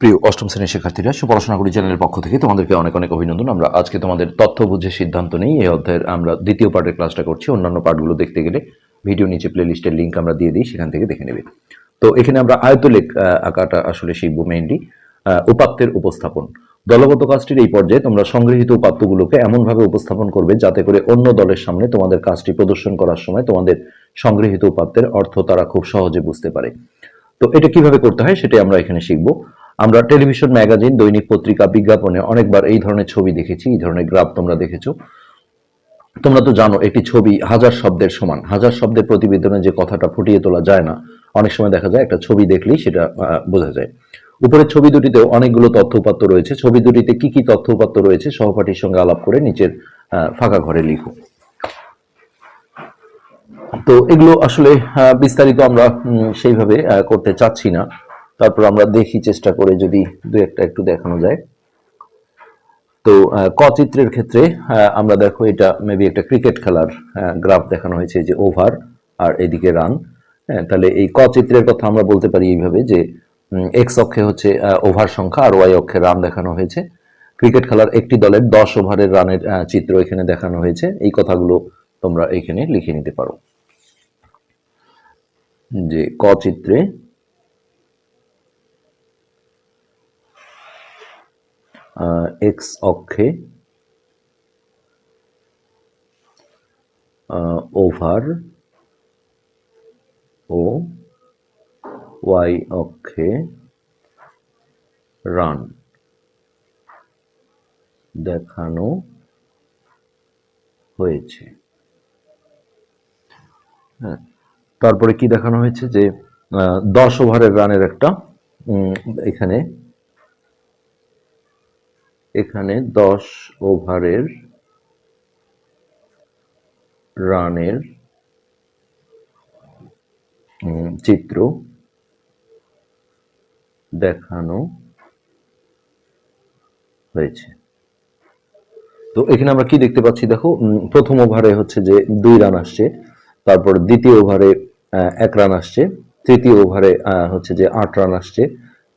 প্রিয় অষ্টম শ্রেণির শিক্ষার্থীরা সুপড়াশোনা করি চ্যানেলের পক্ষ থেকে তোমাদেরকে অনেক অনেক অভিনন্দন। আমরা আজকে তোমাদের তথ্য বুঝে সিদ্ধান্ত নেই। এই অধ্যায়ের আমরা দ্বিতীয় পার্টের ক্লাসটা করছি। অন্যান্য পার্টগুলো দেখতে গেলে ভিডিও নিচে প্লে লিস্টের লিঙ্ক আমরা দিয়ে দিই, সেখান থেকে দেখে নেবে। তো এখানে আমরা আয়তলেখ আঁকাটা আসলে শিখব মেইনলি উপাত্তের উপস্থাপন। দলগত কাজটির এই পর্যায়ে তোমরা সংগৃহীত উপাত্তগুলোকে এমনভাবে উপস্থাপন করবে যাতে করে অন্য দলের সামনে তোমাদের কাজটি প্রদর্শন করার সময় তোমাদের সংগৃহীত উপাত্তের অর্থ তারা খুব সহজে বুঝতে পারে। তো এটা কীভাবে করতে হয় সেটাই আমরা এখানে শিখব। আমরা টেলিভিশন ম্যাগাজিন, দৈনিক পত্রিকা, বিজ্ঞাপনে অনেকবার এই ধরনের ছবি দেখেছি, এই ধরনের গ্রাফ তোমরা দেখেছ। তোমরা তো জানো, একটি ছবি হাজার শব্দের সমান। হাজার শব্দের প্রতিবেদনে যে কথাটা ফুটিয়ে তোলা যায় না, অনেক সময় দেখা যায় একটা ছবি দেখলেই সেটা বোঝা যায়। উপরের ছবি দুটিতেও অনেকগুলো তথ্য উপাত্ত রয়েছে। ছবি দুটিতে কি কি তথ্য উপাত্ত রয়েছে, সহপাঠীর সঙ্গে আলাপ করে নিচের ফাঁকা ঘরে লিখো। তো এগুলো আসলে বিস্তারিত আমরা সেইভাবে করতে চাচ্ছি না। তারপর আমরা দেখি চেষ্টা করে যদি দু একটা একটু দেখানো যায়। তো আহ, ক চিত্রের ক্ষেত্রে আমরা দেখো এটা মেবি একটা ক্রিকেট খেলার গ্রাফ দেখানো হয়েছে যে ওভার আর এদিকে রান হ্যাঁ তাহলে এই ক চিত্রের কথা আমরা বলতে পারি এইভাবে যে এক্স অক্ষে হচ্ছে ওভার সংখ্যা আর ওয়াই অক্ষে রান দেখানো হয়েছে। ক্রিকেট খেলার একটি দলের দশ ওভারের রানের চিত্র এখানে দেখানো হয়েছে। এই কথাগুলো তোমরা এখানে লিখে নিতে পারো। যে ক চিত্রে এক্স অক্ষে ওভার ও ওয়াই অক্ষে রান দেখানো হয়েছে। হ্যাঁ তারপরে কি দেখানো হয়েছে যে দশ ওভারের রানের একটা এখানে এখানে দশ ওভারের রানের চিত্র দেখানো হয়েছে। তো এখানে আমরা কি দেখতে পাচ্ছি? দেখো প্রথম ওভারে হচ্ছে যে দুই রান আসছে, তারপর দ্বিতীয় ওভারে এক রান আসছে, তৃতীয় ওভারে হচ্ছে যে আট রান আসছে,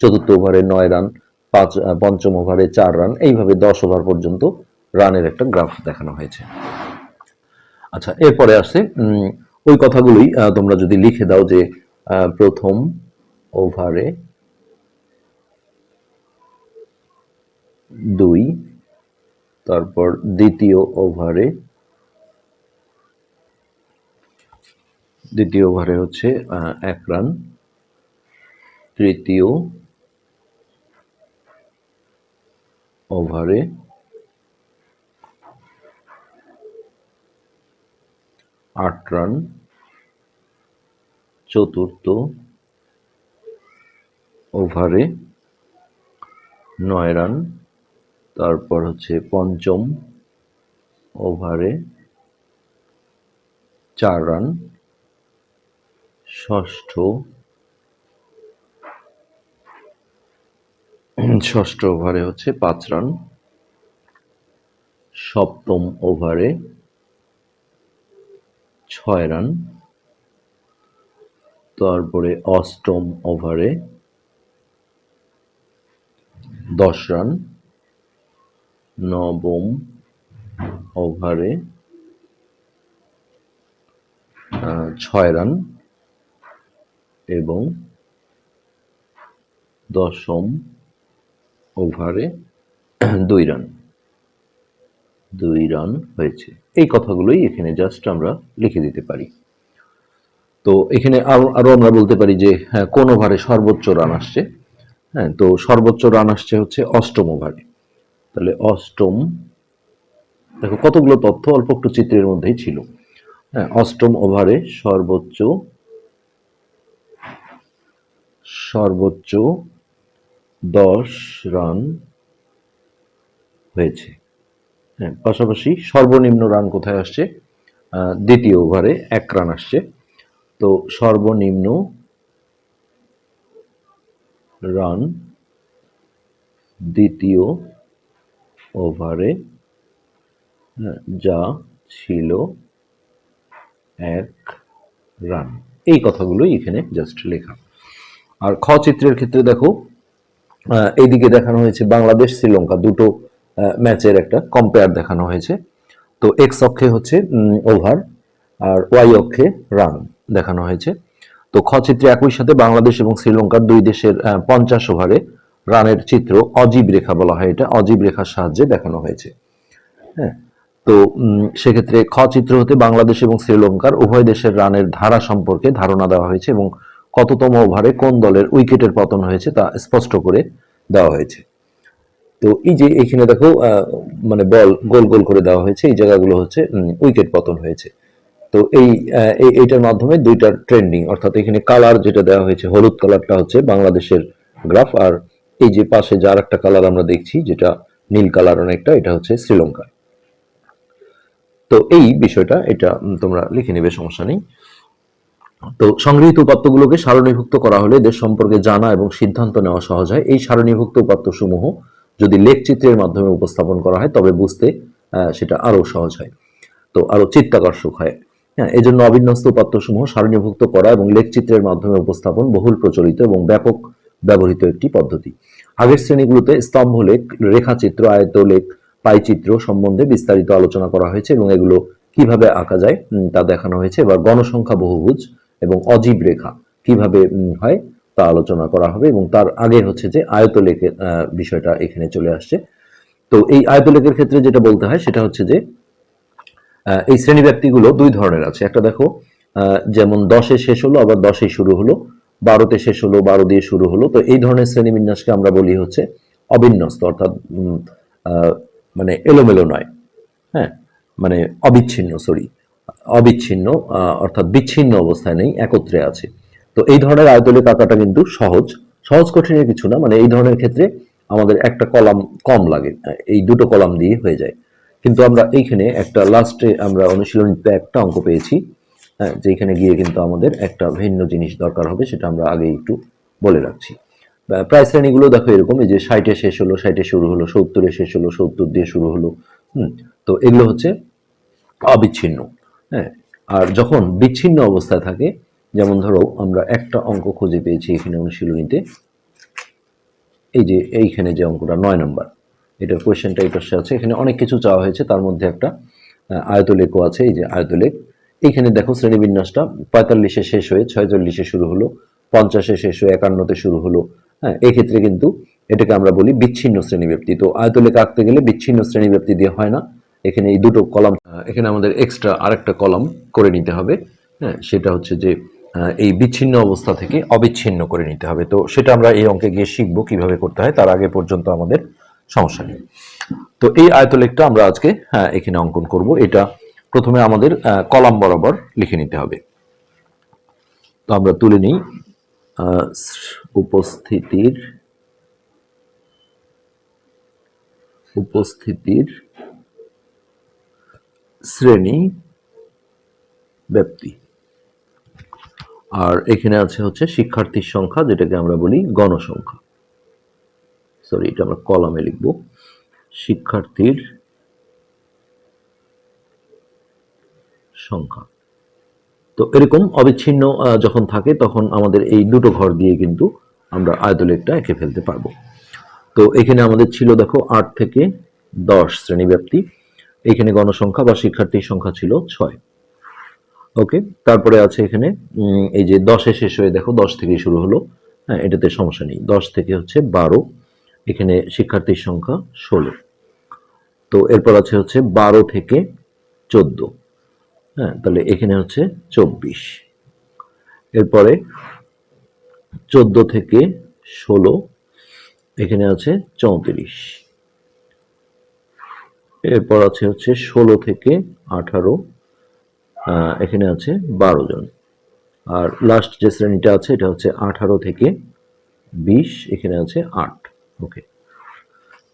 চতুর্থ ওভারে নয় রান পাঁচ পঞ্চম ওভারে চার রান এইভাবে দশ ওভার পর্যন্ত রানের একটা গ্রাফ দেখানো হয়েছে। আচ্ছা এরপরে উম, ওই কথাগুলোই তোমরা যদি লিখে দাও যে প্রথম ওভারে দুই তারপর দ্বিতীয় ওভারে দ্বিতীয় ওভারে হচ্ছে এক রান তৃতীয় ওভারে আট রান চতুর্থ ওভারে নয় রান তারপর হচ্ছে পঞ্চম ওভারে চার রান ষষ্ঠ ষষ্ঠ ওভারে হচ্ছে পাঁচ রান। সপ্তম ওভারে ছয় রান। তারপরে অষ্টম ওভারে দশ রান। নবম ওভারে ছয় রান এবং দশম ওভারে দুই রান দুই রান হয়েছে। এই কথাগুলোই এখানে জাস্ট আমরা লিখে দিতে পারি। তো এখানে আরও আরও আমরা বলতে পারি যে হ্যাঁ, কোন ওভারে সর্বোচ্চ রান আসছে। হ্যাঁ তো সর্বোচ্চ রান আসছে হচ্ছে অষ্টম ওভারে তাহলে অষ্টম দেখো কতগুলো তথ্য অল্প একটু চিত্রের মধ্যেই ছিল। হ্যাঁ অষ্টম ওভারে সর্বোচ্চ সর্বোচ্চ দশ রান হয়েছে। হ্যাঁ পাশাপাশি সর্বনিম্ন রান কোথায় আসছে? দ্বিতীয় ওভারে এক রান আসছে। তো সর্বনিম্ন রান দ্বিতীয় ওভারে হ্যাঁ, যা ছিল এক রান। এই কথাগুলোই এখানে জাস্ট লেখা। আর খ চিত্রের ক্ষেত্রে দেখো এইদিকে দেখানো হয়েছে বাংলাদেশ, শ্রীলঙ্কা দুটো ম্যাচের একটা কম্পেয়ার দেখানো হয়েছে। তো এক্স অক্ষে হচ্ছে ওভার আর ওয়াই অক্ষে রান দেখানো হয়েছে। তো খ চিত্রে একই সাথে বাংলাদেশ এবং শ্রীলঙ্কার দুই দেশের পঞ্চাশ ওভারে রানের চিত্র অজীব রেখা বলা হয় এটা, অজীব রেখার সাহায্যে দেখানো হয়েছে। হ্যাঁ তো সেক্ষেত্রে খ চিত্র হতে বাংলাদেশ এবং শ্রীলঙ্কার উভয় দেশের রানের ধারা সম্পর্কে ধারণা দেওয়া হয়েছে এবং কততম ওভারে কোন দলের উইকেটের পতন হয়েছে তা স্পষ্ট করে দেওয়া হয়েছে। তো এই যে এখানে দেখো মানে বল গোল গোল করে দেওয়া হয়েছে, এই জায়গাগুলো হচ্ছে উইকেট পতন হয়েছে। তো এই এইটার মাধ্যমে দুইটা ট্রেন্ডিং, অর্থাৎ এখানে কালার যেটা দেওয়া হয়েছে, হলুদ কালারটা হচ্ছে বাংলাদেশের গ্রাফ, আর এই যে পাশে যার একটা কালার আমরা দেখছি, যেটা নীল কালার অনেকটা, এটা হচ্ছে শ্রীলঙ্কা তো এই বিষয়টা, এটা তোমরা লিখে নেবে, সমস্যা নেই। তো সংগৃহীত উপাত্তগুলোকে সারণীভুক্ত করা হলে এদের সম্পর্কে জানা এবং সিদ্ধান্ত নেওয়া সহজ হয়। এই সারণীভুক্ত উপাত্তসমূহ যদি লেখচিত্রের মাধ্যমে উপস্থাপন করা হয়, তবে বুঝতে সেটা আরও সহজ হয়। তো আরও চিত্তাকর্ষক হয়। হ্যাঁ এই জন্য অবিন্যস্ত উপাত্তসমূহ সারণীভুক্ত করা এবং লেখচিত্রের মাধ্যমে উপস্থাপন বহুল প্রচলিত এবং ব্যাপক ব্যবহৃত একটি পদ্ধতি। আগের শ্রেণীগুলোতে স্তম্ভ লেখ, রেখাচিত্র আয়ত লেখ পাইচিত্র সম্বন্ধে বিস্তারিত আলোচনা করা হয়েছে এবং এগুলো কীভাবে আঁকা যায় তা দেখানো হয়েছে। এবার গণসংখ্যা বহুভুজ এবং অজীব রেখা কীভাবে হয় তা আলোচনা করা হবে এবং তার আগে হচ্ছে যে আয়তলেখের বিষয়টা এখানে চলে আসছে। তো এই আয়তলেখের ক্ষেত্রে যেটা বলতে হয় সেটা হচ্ছে যে এই শ্রেণি ব্যক্তিগুলো দুই ধরনের আছে। একটা দেখো যেমন দশে শেষ হলো, আবার দশে শুরু হলো। বারোতে শেষ হলো, বারো দিয়ে শুরু হলো। তো এই ধরনের শ্রেণি বিন্যাসকে আমরা বলি হচ্ছে অবিন্যস্ত, অর্থাৎ মানে এলোমেলো নয়। হ্যাঁ মানে অবিচ্ছিন্ন সরি অবিচ্ছিন্ন অর্থাৎ বিচ্ছিন্ন অবস্থায় নেই, একত্রে আছে। তো এই ধরনের আয়তলেখ আঁকাটা কিন্তু সহজ। সহজ কঠিনের কিছু না মানে এই ধরনের ক্ষেত্রে আমাদের একটা কলাম কম লাগে এই দুটো কলাম দিয়ে হয়ে যায়। কিন্তু আমরা এইখানে একটা লাস্টে আমরা অনুশীলনীতে একটা অঙ্ক পেয়েছি হ্যাঁ যেখানে গিয়ে কিন্তু আমাদের একটা ভিন্ন জিনিস দরকার হবে, সেটা আমরা আগে একটু বলে রাখছি। প্রায় শ্রেণীগুলো দেখো এরকম, এই যে ষাটে শেষ হলো, ষাটে শুরু হলো, সত্তরে শেষ হলো, সত্তর দিয়ে শুরু হলো, হুম, তো এগুলো হচ্ছে অবিচ্ছিন্ন। হ্যাঁ আর যখন বিচ্ছিন্ন অবস্থায় থাকে, যেমন ধরো আমরা একটা অঙ্ক খুঁজে পেয়েছি এখানে অনুশীলনীতে, এই যে এইখানে যে অঙ্কটা, নয় নম্বর, এটার কোয়েশ্চেনটা এই পাশে আছে এখানে অনেক কিছু চাওয়া হয়েছে, তার মধ্যে একটা আয়তলেখও আছে, এই যে আয়তলেখ। এইখানে দেখো শ্রেণীবিন্যাসটা পঁয়তাল্লিশে শেষ হয়ে ছয়চল্লিশে শুরু হলো, পঞ্চাশে শেষ হয়ে একান্নতে শুরু হলো হ্যাঁ এক্ষেত্রে কিন্তু এটাকে আমরা বলি বিচ্ছিন্ন শ্রেণীব্যক্তি তো আয়তলেখ আঁকতে গেলে বিচ্ছিন্ন শ্রেণীব্যক্তি দিয়ে হয় না এখানে এই দুটো কলাম এখানে আমাদের এক্সট্রা আরেকটা কলাম করে নিতে হবে। হ্যাঁ সেটা হচ্ছে যে এই বিচ্ছিন্ন অবস্থা থেকে অবিচ্ছিন্ন করে নিতে হবে। তো সেটা আমরা এই অঙ্কে গিয়ে শিখব কীভাবে করতে হয় তার আগে পর্যন্ত আমাদের সমস্যা নেই। তো এই আয়তলেখটা আমরা আজকে হ্যাঁ, এখানে অঙ্কন করব। এটা প্রথমে আমাদের কলাম বরাবর লিখে নিতে হবে। তো আমরা তুলে নিই উপস্থিতির উপস্থিতির শ্রেণি ব্যক্তি। আর এখানে আছে হচ্ছে শিক্ষার্থীর সংখ্যা, যেটাকে আমরা বলি গণসংখ্যা। সরি এটা আমরা কলামে লিখব। শিক্ষার্থীর সংখ্যা। তো এরকম অবিচ্ছিন্ন যখন থাকে, তখন আমাদের এই দুটো ঘর দিয়ে কিন্তু আমরা আয়তলেখটা এঁকে ফেলতে পারব। তো এখানে আমাদের ছিল, দেখো, আট থেকে দশ শ্রেণি ব্যাপ্তি এখানে গণসংখ্যা বা শিক্ষার্থীর সংখ্যা ছিল ছয়। ওকে, তারপরে আছে এখানে এই যে দশে শেষ হয়ে, দেখো দশ থেকে শুরু হলো। হ্যাঁ এটাতে সমস্যা নেই। দশ থেকে হচ্ছে বারো, এখানে শিক্ষার্থীর সংখ্যা ষোলো। তো এরপর আছে হচ্ছে বারো থেকে চোদ্দ। হ্যাঁ তাহলে এখানে হচ্ছে চব্বিশ। এরপরে চোদ্দ থেকে ষোলো, এখানে আছে চৌত্রিশ। এরপর আছে হচ্ছে ষোলো থেকে আঠারো এখানে আছে বারো জন। আর লাস্ট যে শ্রেণীটা আছে, এটা হচ্ছে আঠারো থেকে বিশ, এখানে আছে আট। ওকে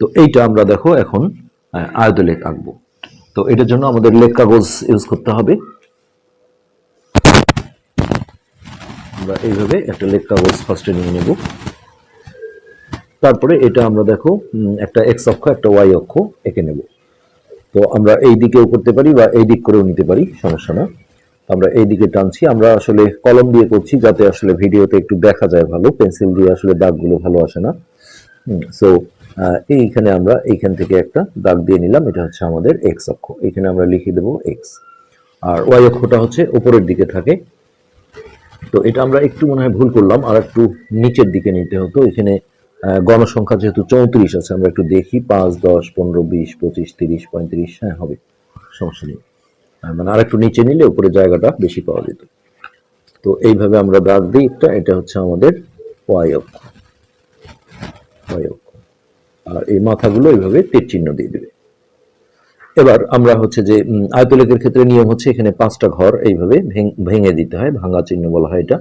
তো এইটা আমরা দেখো এখন আয়তলেখ আঁকবো। তো এটার জন্য আমাদের লেখ কাগজ ইউজ করতে হবে। আমরা এইভাবে একটা লেখ কাগজ ফার্স্টে নিয়ে নেব। তারপরে এটা আমরা দেখো একটা এক্স অক্ষ, একটা ওয়াই অক্ষ এঁকে নেব। তো আমরা এই দিকেও করতে পারি বা এই দিক করেও নিতে পারি, সমস্যা না। আমরা এই দিকে টানছি, আমরা আসলে কলম দিয়ে করছি যাতে আসলে ভিডিওতে একটু দেখা যায় ভালো, পেন্সিল দিয়ে আসলে দাগগুলো ভালো আসে না। সো এইখানে আমরা এইখান থেকে একটা দাগ দিয়ে নিলাম, এটা হচ্ছে আমাদের এক্স অক্ষ। এখানে আমরা লিখে দেবো এক্স আর ওয়াই অক্ষটা হচ্ছে উপরের দিকে থাকে। তো এটা আমরা একটু মনে হয় ভুল করলাম আর একটু নিচের দিকে নিতে হতো। এখানে গণসংখ্যা যেহেতু চৌত্রিশ আছে, আমরা একটু দেখি, পাঁচ, দশ, পনেরো, বিশ, পঁচিশ, তিরিশ, পঁয়ত্রিশ হ্যাঁ হবে, সমস্যা নেই। মানে আর একটু নিচে নিলে উপরে জায়গাটা বেশি পাওয়া যেত। তো এইভাবে আমরা দাগ দিই একটা, এটা হচ্ছে আমাদের ওয়াই অক্ষ। ওয়াই অক্ষ। আর এই মাথাগুলো এইভাবে তীর চিহ্ন দিয়ে দেবে। এবার আমরা হচ্ছে যে আয়তলেখের ক্ষেত্রে নিয়ম হচ্ছে এখানে পাঁচটা ঘর এইভাবে ভেঙে দিতে হয়, ভাঙা চিহ্ন বলা হয় এটা।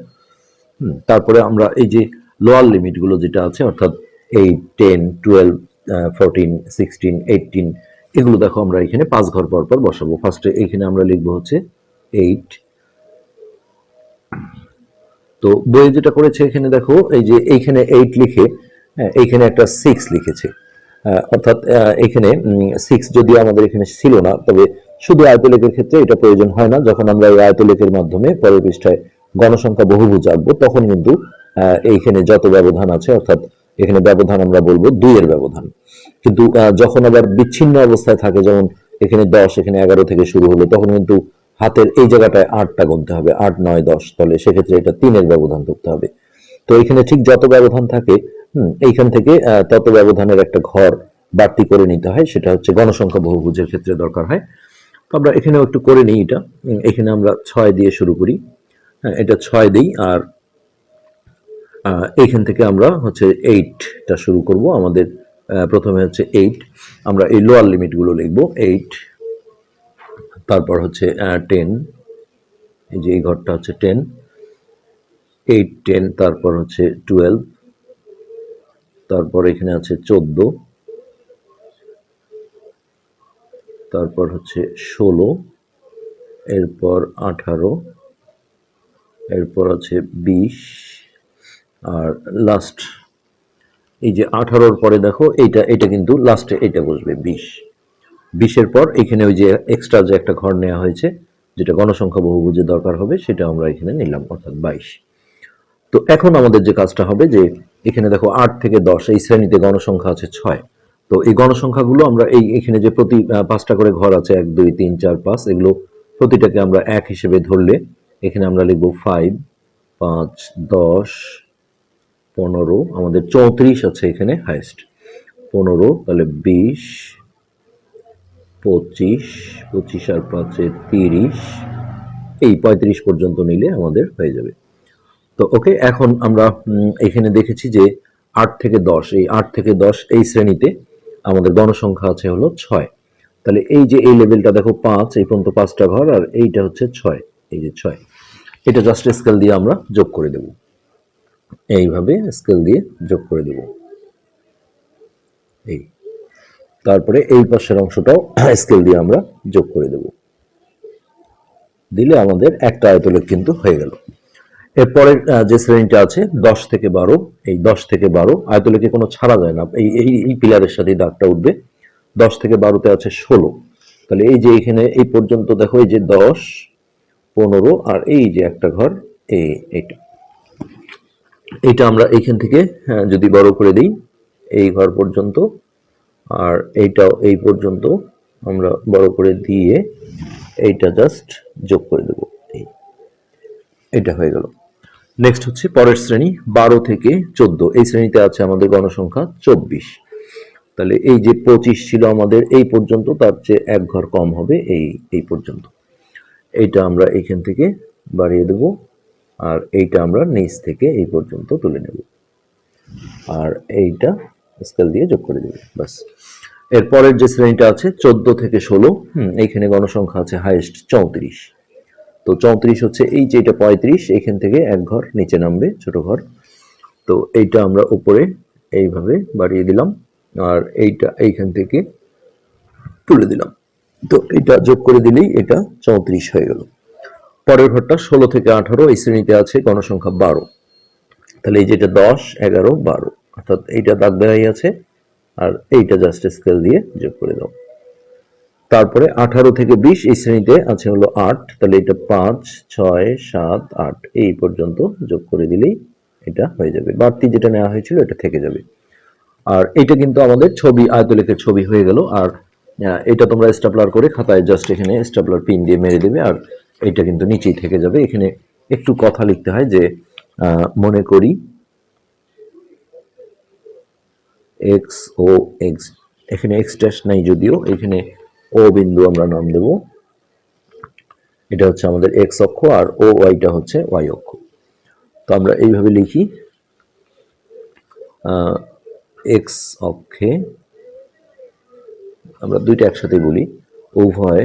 তারপরে আমরা এই যে লোয়ার লিমিটগুলো যেটা আছে অর্থাৎ eight ten twelve fourteen sixteen eighteen এগুলো দেখো আমরা এখানে পাঁচ ঘর পর পর বসাবো। ফার্স্টে এখানে আমরা লিখব হচ্ছে এইট তো বইয়ে যেটা করেছে এখানে দেখো এই যে এইখানে এইট লিখে হ্যাঁ, এইখানে একটা সিক্স লিখেছে। অর্থাৎ এখানে সিক্স যদি আমাদের এখানে ছিল না তবে শুধু আয়তলেখের ক্ষেত্রে এটা প্রয়োজন হয় না। যখন আমরা এই আয়তলেখের মাধ্যমে পরের পৃষ্ঠায় গণসংখ্যা বহুভুজ আঁকবো, তখন কিন্তু এইখানে যত ব্যবধান আছে, অর্থাৎ এখানে ব্যবধান আমরা বলব দুইয়ের ব্যবধান। কিন্তু যখন আবার বিচ্ছিন্ন অবস্থায় থাকে, যেমন এখানে দশ, এখানে এগারো থেকে শুরু হলো, তখন কিন্তু হাতের এই জায়গাটায় আটটা গুনতে হবে, আট, নয়, দশ তাহলে সেক্ষেত্রে এটা তিনের ব্যবধান করতে হবে। তো এখানে ঠিক যত ব্যবধান থাকে এইখান থেকে তত ব্যবধানের একটা ঘর বাড়তি করে নিতে হয়, সেটা হচ্ছে গণসংখ্যা বহুভুজের ক্ষেত্রে দরকার হয়। তো আমরা এখানেও একটু করে নিই এটা। এখানে আমরা ছয় দিয়ে শুরু করি। এটা ছয় দিই আর এইখান থেকে আমরা হচ্ছে এইটটা শুরু করব। আমাদের প্রথমে হচ্ছে এইট আমরা এই লোয়ার লিমিটগুলো লিখব। এইট তারপর হচ্ছে টেন এই যে এই ঘরটা হচ্ছে টেন এইট টেন তারপর হচ্ছে টুয়েলভ তারপর এখানে আছে চোদ্দ। তারপর হচ্ছে ষোলো। এরপর আঠারো। এরপর আছে বিশ, আর লাস্ট এই যে আঠারোর পরে দেখো, এইটা এটা কিন্তু লাস্টে এটা বসবে, বিশ। বিশের পর এখানে ওই যে এক্সট্রা যে একটা ঘর নেওয়া হয়েছে, যেটা গণসংখ্যা বহুভুজের দরকার হবে, সেটা আমরা এখানে নিলাম, অর্থাৎ বাইশ। তো এখন আমাদের যে কাজটা হবে যে, এখানে দেখো আট থেকে দশ, এই শ্রেণীতে গণসংখ্যা আছে ছয়। তো এই গণসংখ্যাগুলো আমরা এই, এখানে যে প্রতি পাঁচটা করে ঘর আছে, এক, দুই, তিন, চার, পাঁচ, এগুলো প্রতিটাকে আমরা এক হিসেবে ধরলে এখানে আমরা লিখব ফাইভ পাঁচ, দশ, পনেরো, আমাদের চৌত্রিশ আছে এখানে হাইস্ট পনেরো, তাহলে বিশ, পঁচিশ পঁচিশ আর পাঁচে তিরিশ, এই পঁয়ত্রিশ পর্যন্ত নিলে আমাদের হয়ে যাবে। তো ওকে এখন আমরা এখানে দেখেছি যে আট থেকে দশ, এই আট থেকে দশ এই শ্রেণীতে আমাদের গণসংখ্যা আছে হলো ছয়। তাহলে এই যে এই লেভেলটা দেখো পাঁচ, এই পর্যন্ত পাঁচটা ঘর, আর এইটা হচ্ছে ছয়, এই যে ছয়। এটা জাস্ট স্কেল দিয়ে আমরা যোগ করে দেব। এইভাবে স্কেল দিয়ে যোগ করে দেব। এই। তারপরে এই পাশের অংশটাও স্কেল দিয়ে আমরা যোগ করে দেব। দিলে আমাদের একটা আয়তলেখ কিন্তু হয়ে গেল। এরপরের আহ, যে শ্রেণীটা আছে দশ থেকে বারো এই দশ থেকে বারো আয়তলেখে কোনো ছাড়া যায় না। এই এই এই পিলারের সাথে দাগটা উঠবে। দশ থেকে বারোতে আছে ষোলো। তাহলে এই যে এখানে এই পর্যন্ত দেখো এই যে দশ পনেরো আর এই যে একটা ঘর এই এইটা এটা আমরা এইখান থেকে হ্যাঁ, যদি বড় করে দিই এই ঘর পর্যন্ত আর এইটাও এই পর্যন্ত আমরা বড় করে দিয়ে এইটা জাস্ট যোগ করে দেবো। এই এটা হয়ে গেল। নেক্সট হচ্ছে পরের শ্রেণি বারো থেকে চোদ্দ। এই শ্রেণীতে আছে আমাদের গণসংখ্যা চব্বিশ। তাহলে এই যে পঁচিশ ছিল আমাদের এই পর্যন্ত তার চেয়ে এক ঘর কম হবে এই এই পর্যন্ত। এইটা আমরা এইখান থেকে বাড়িয়ে দেব আর এইটা আমরা নিচ থেকে এই পর্যন্ত তুলে নেব। আর এইটা স্কেল দিয়ে যোগ করে দেবে বাস এরপরের যে শ্রেণীটা আছে, চোদ্দ থেকে ষোলো এইখানে গণসংখ্যা আছে হাইয়েস্ট চৌত্রিশ। তো চৌত্রিশ হচ্ছে এই যে এটা পঁয়ত্রিশ এখান থেকে এক ঘর নিচে নামবে, ছোট ঘর। তো এইটা আমরা উপরে এইভাবে বাড়িয়ে দিলাম আর এইটা এইখান থেকে তুলে দিলাম। তো এটা যোগ করে দিলেই এটা চৌত্রিশ হয়ে গেল। পরের ঘরটা ষোলো থেকে আঠারো, এই শ্রেণীতে আছে গণসংখ্যা বারো। তাহলে এই যেটা দশ, এগারো, বারো, অর্থাৎ এইটা দাগ দেওয়াই আছে, আর এইটা জাস্ট স্কেল দিয়ে যোগ করে দাও। তারপরে আঠারো থেকে বিশ, এই শ্রেণীতে আছে হলো আট, তাহলে এটা পাঁচ, ছয়, সাত, আট, এই পর্যন্ত যোগ করে দিলেই এটা হয়ে যাবে। বাড়তি যেটা নেওয়া হয়েছিল, এটা থেকে যাবে। আর এটা কিন্তু আমাদের ছবি, আয়তলেখের ছবি হয়ে গেল, আর এটা তোমরা স্টাপলার করে খাতায় জাস্ট এখানে স্টাপলার পিন দিয়ে মেরে দেবে, আর এটা কিন্তু নিচেই থেকে যাবে। এখানে একটু কথা লিখতে হয় যে মনে করি এক্স ও এক্স এখানে এক্স ড্যাশ নাই যদিও, এখানে ও বিন্দু আমরা নাম দেব। এটা হচ্ছে আমাদের এক্স অক্ষ, আর ও ওয়াইটা হচ্ছে ওয়াই অক্ষ। তো আমরা এইভাবে লিখি এক্স অক্ষে আমরা দুইটা একসাথে বলি উভয়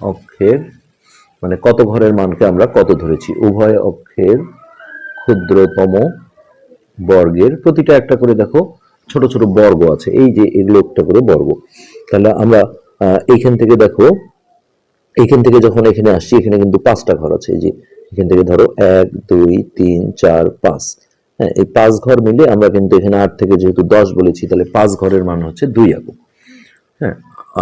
অক্ষের মানে কত ঘরের মানকে আমরা কত ধরেছি উভয় অক্ষের ক্ষুদ্রতম বর্গের প্রতিটা একটা করে দেখো ছোট ছোট বর্গ আছে এই যে এগুলো একটা করে বর্গ। তাহলে আমরা আহ, এইখান থেকে দেখো এখান থেকে যখন এখানে আসছি এখানে কিন্তু পাঁচটা ঘর আছে এই যে এখান থেকে ধরো এক দুই তিন চার পাঁচ। হ্যাঁ এই পাঁচ ঘর মিলে আমরা কিন্তু এখানে আট থেকে যেহেতু দশ বলেছি তাহলে পাঁচ ঘরের মান হচ্ছে দুই একক হ্যাঁ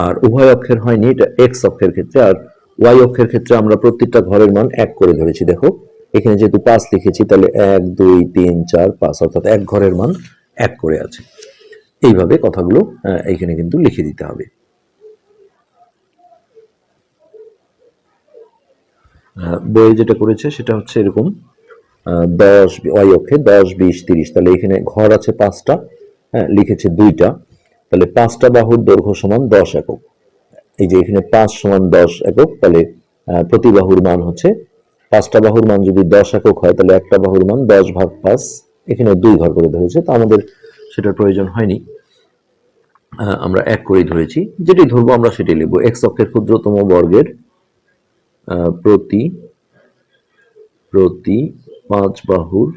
আর উভয় অক্ষের হয়নি এটা এক্স অক্ষের ক্ষেত্রে আর ওয়াই অক্ষের ক্ষেত্রে আমরা প্রত্যেকটা ঘরের মান এক করে ধরেছি দেখো। এখানে যেহেতু পাঁচ লিখেছি তাহলে এক দুই তিন চার পাঁচ অর্থাৎ এক ঘরের মান এক করে আছে। এইভাবে কথাগুলো আহ, এইখানে কিন্তু লিখে দিতে হবে। বইয়ে যেটা করেছে সেটা হচ্ছে এরকম দশ ওয়াই অক্ষে দশ বিশ তিরিশ তাহলে এখানে ঘর আছে পাঁচটা হ্যাঁ লিখেছে দুইটা। তাহলে পাঁচটা বাহুর দৈর্ঘ্য সমান দশ একক। এই যে এখানে পাঁচ সমান দশ একক, তাহলে প্রতি বাহুর মান হচ্ছে পাঁচটা বাহুর মান যদি দশ একক হয়, তাহলে একটা বাহুর মান দশ ভাগ পাঁচ, এখানে দুই ঘর করে ধরেছে, তো আমাদের সেটার প্রয়োজন হয়নি। আমরা এক করেই ধরেছি। যেটি ধরবো আমরা সেটি লিখব। এক্স অক্ষের ক্ষুদ্রতম বর্গের প্রতি প্রতি পাঁচ বাহুর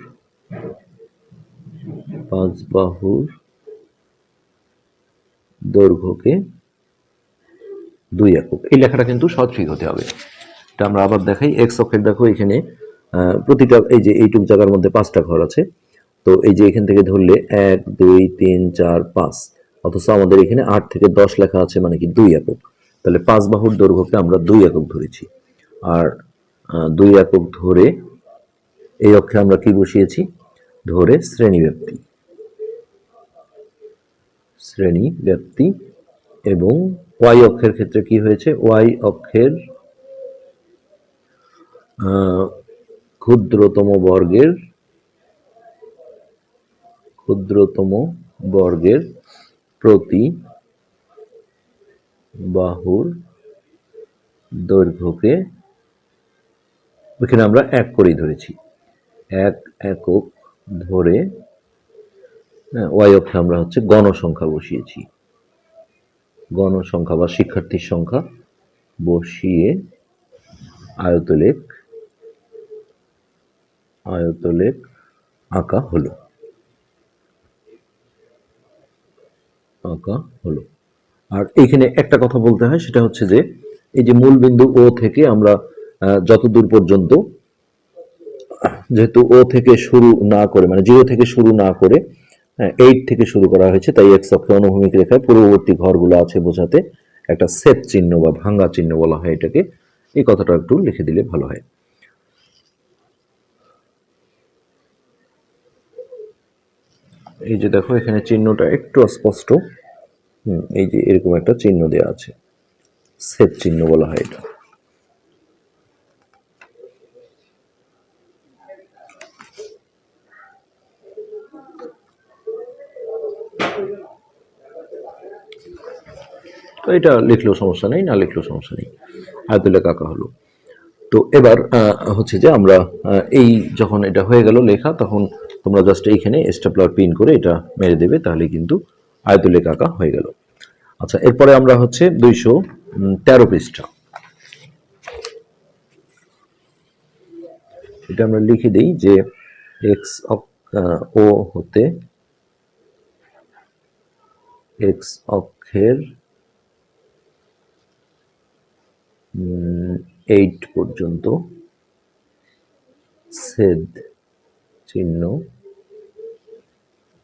পাঁচ বাহুর দৈর্ঘ্যকে দুই একক। এই লেখাটা কিন্তু সঠিক হতে হবে। এটা আমরা আবার দেখাই। এক্স অক্ষের দেখো, এখানে প্রতিটা, এই যে এইটুক জায়গার মধ্যে পাঁচটা ঘর আছে, তো এই যে এখান থেকে ধরলে এক, দুই, তিন, চার, পাঁচ, অথচ আমাদের এখানে আট থেকে দশ লেখা আছে মানে কি দুই একক। তাহলে পাঁচ বাহুর দৈর্ঘ্যকে আমরা দুই একক ধরেছি। আর দুই একক ধরে এই অক্ষে আমরা কি বসিয়েছি? ধরে শ্রেণি ব্যাপ্তি শ্রেণি ব্যাপ্তি এবং ওয়াই অক্ষের ক্ষেত্রে কি হয়েছে? ওয়াই অক্ষের ক্ষুদ্রতম বর্গের ক্ষুদ্রতম বর্গের প্রতি বাহুর দৈর্ঘ্যকে ওইখানে আমরা এক করেই ধরেছি। এক একক ধরে ওয়াই অক্ষে আমরা হচ্ছে গণসংখ্যা বসিয়েছি। গণসংখ্যা বা শিক্ষার্থীর সংখ্যা বসিয়ে আয়তলেখ আয়তলেখ আঁকা হলো। আঁকা হলো। আর এখানে একটা কথা বলতে হয়, সেটা হচ্ছে যে এই যে মূল বিন্দু ও থেকে আমরা যতদূর পর্যন্ত, যেহেতু ও থেকে শুরু না করে মানে জিরো থেকে শুরু না করে এইট থেকে শুরু করা হয়েছে, তাই এক্স অক্ষে অনুভূমিক রেখায় পূর্ববর্তী ঘরগুলো আছে বোঝাতে একটা সেট চিহ্ন বা ভাঙ্গা চিহ্ন বলা হয় এটাকে। এই কথাটা একটু লিখে দিলে ভালো হয়। এই যে দেখো, এখানে চিহ্নটা একটু অস্পষ্ট। হুম, এই যে এরকম একটা চিহ্ন দেওয়া আছে। সেট চিহ্ন বলা হয় এটা। তো এটা লিখলেও সমস্যা নেই, না লিখলেও সমস্যা নেই। আয়তুল্লাহ কাকা হলো। তো এবার হচ্ছে যে আমরা এই যখন এটা হয়ে গেল লেখা, তখন তোমরা জাস্ট এইখানে স্টেপলার পিন করে এটা মেরে দেবে, তাহলে কিন্তু আয়তুল্লাহ কাকা হয়ে গেল। আচ্ছা এরপরে আমরা হচ্ছে দুইশো তেরো পৃষ্ঠা। এটা আমরা লিখে দিই যে এক্স ও হতে এক্স অক্ষের এইট পর্যন্ত। ছেদ চিহ্ন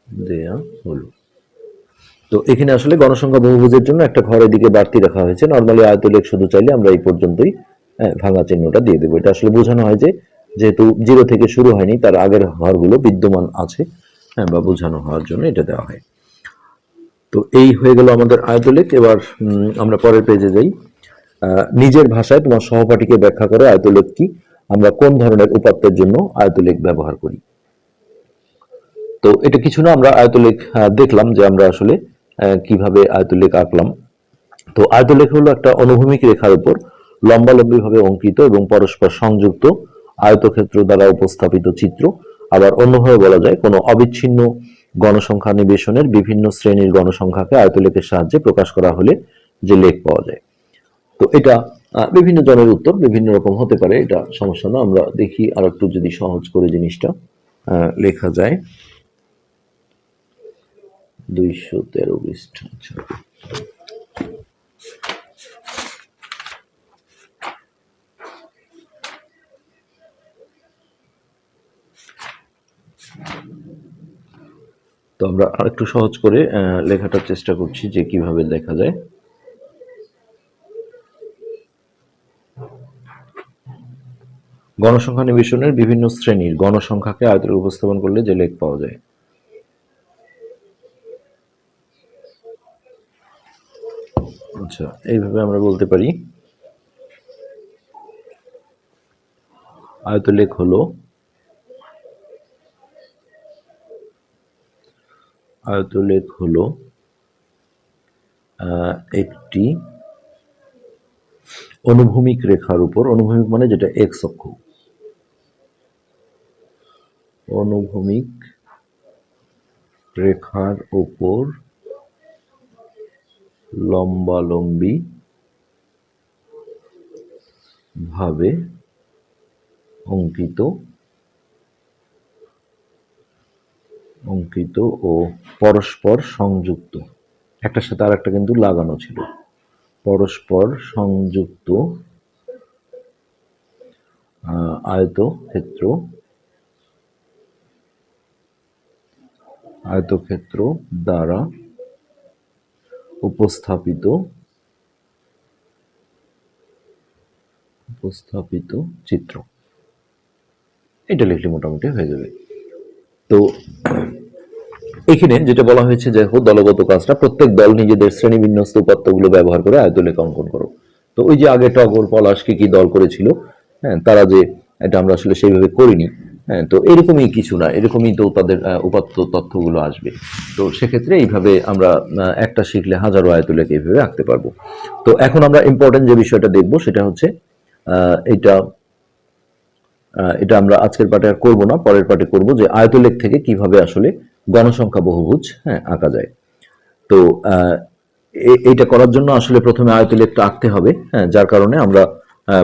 দেয়া হলো। তো এখানে আসলে গণসংখ্যা বহুভুজের জন্য একটা ঘরের দিকে বাড়তি রাখা হয়েছে। নর্মালি আয়তলেখ শুধু চাইলে আমরা এই পর্যন্তই হ্যাঁ, ভাঙা চিহ্নটা দিয়ে দেবো। এটা আসলে বোঝানো হয় যে যেহেতু জিরো থেকে শুরু হয়নি তার আগের ঘরগুলো বিদ্যমান আছে হ্যাঁ বা বোঝানো হওয়ার জন্য এটা দেওয়া হয়। তো এই হয়ে গেল আমাদের আয়তলেখ। এবার আমরা পরের পেজে যাই। নিজের ভাষায় তোমার সহপাঠীকে ব্যাখ্যা করে, আয়তলেখ কি? আমরা কোন ধরনের উপাত্তের জন্য আয়তলেখ ব্যবহার করি? তো এটা কিছু না, আমরা আয়তলেখ দেখলাম যে আমরা আসলে কীভাবে আয়তলেখ আঁকলাম। তো আয়তলেখ হলো একটা অনুভূমিক রেখার উপর লম্বালম্বি ভাবে অঙ্কিত এবং পরস্পর সংযুক্ত আয়তক্ষেত্র দ্বারা উপস্থাপিত চিত্র। আবার অন্যভাবে বলা যায়, কোনো অবিচ্ছিন্ন গণসংখ্যা নিবেশনের বিভিন্ন শ্রেণির গণসংখ্যাকে আয়তলেখের সাহায্যে প্রকাশ করা হলে যে লেখ পাওয়া যায়। তো এটা বিভিন্ন জনের উত্তর, বিভিন্ন রকম হতে পারে, এটা সমস্যা না। আমরা দেখি আর একটু যদি সহজ করে জিনিসটা লেখা যায়। দুইশো তেরো পৃষ্ঠ আচ্ছা। তো আমরা আরেকটু সহজ করে লেখাটার চেষ্টা করছি যে কীভাবে লেখা যায়। গণসংখ্যা নিবেশনের বিভিন্ন শ্রেণির গণসংখ্যাকে আয়তরে উপস্থাপন করলে যে লেখ পাওয়া যায়। আচ্ছা এইভাবে আমরা বলতে পারি। আয়তলেখ হলো আয়তলেখ হলো একটি অনুভূমিক রেখার উপর, অনুভূমিক মানে যেটা এক্স অক্ষ। অনুভূমিক রেখার উপর লম্বালম্বি ভাবে অঙ্কিত অঙ্কিত ও পরস্পর সংযুক্ত। একটার সাথে আর একটা কিন্তু লাগানো ছিল। পরস্পর সংযুক্ত আহ, আয়তক্ষেত্র আয়তক্ষেত্র দ্বারা উপস্থাপিত উপস্থাপিত চিত্র। এটা লিখলে মোটামুটি হয়ে যাবে। তো, এখানে যেটা বলা হয়েছে যে দলগত কাজটা প্রত্যেক দল নিজেদের শ্রেণি বিন্যস্ত উপাত্তগুলো ব্যবহার করে আয়তলেখ অঙ্কন করো। তো ওই যে আগে টগর পলাশ কি কি দল করেছিল হ্যাঁ তারা যে, এটা আমরা আসলে সেইভাবে করিনি হ্যাঁ তো এরকমই কিছু না, এরকমই তো তাদের উপাত্ত তথ্যগুলো আসবে। তো সেক্ষেত্রে এইভাবে আমরা একটা শিখলে হাজারো আয়তলেখ এইভাবে আঁকতে পারব। তো এখন আমরা ইম্পর্টেন্ট যে বিষয়টা দেখব সেটা হচ্ছে এটা এটা আমরা আজকের পাঠে আর করব না, পরের পাঠে করব যে আয়তলেখ থেকে কীভাবে আসলে গণসংখ্যা বহুভুজ হ্যাঁ আঁকা যায়। তো এইটা করার জন্য আসলে প্রথমে আয়তলেখটা আঁকতে হবে হ্যাঁ যার কারণে আমরা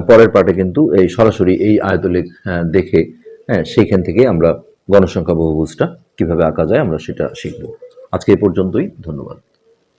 পরের পাঠে কিন্তু এই সরাসরি এই আয়তলেখ দেখে হ্যাঁ সেইখান থেকে আমরা গণসংখ্যা বহুভুজটা কীভাবে আঁকা যায় আমরা সেটা শিখব। আজকে এই পর্যন্তই, ধন্যবাদ।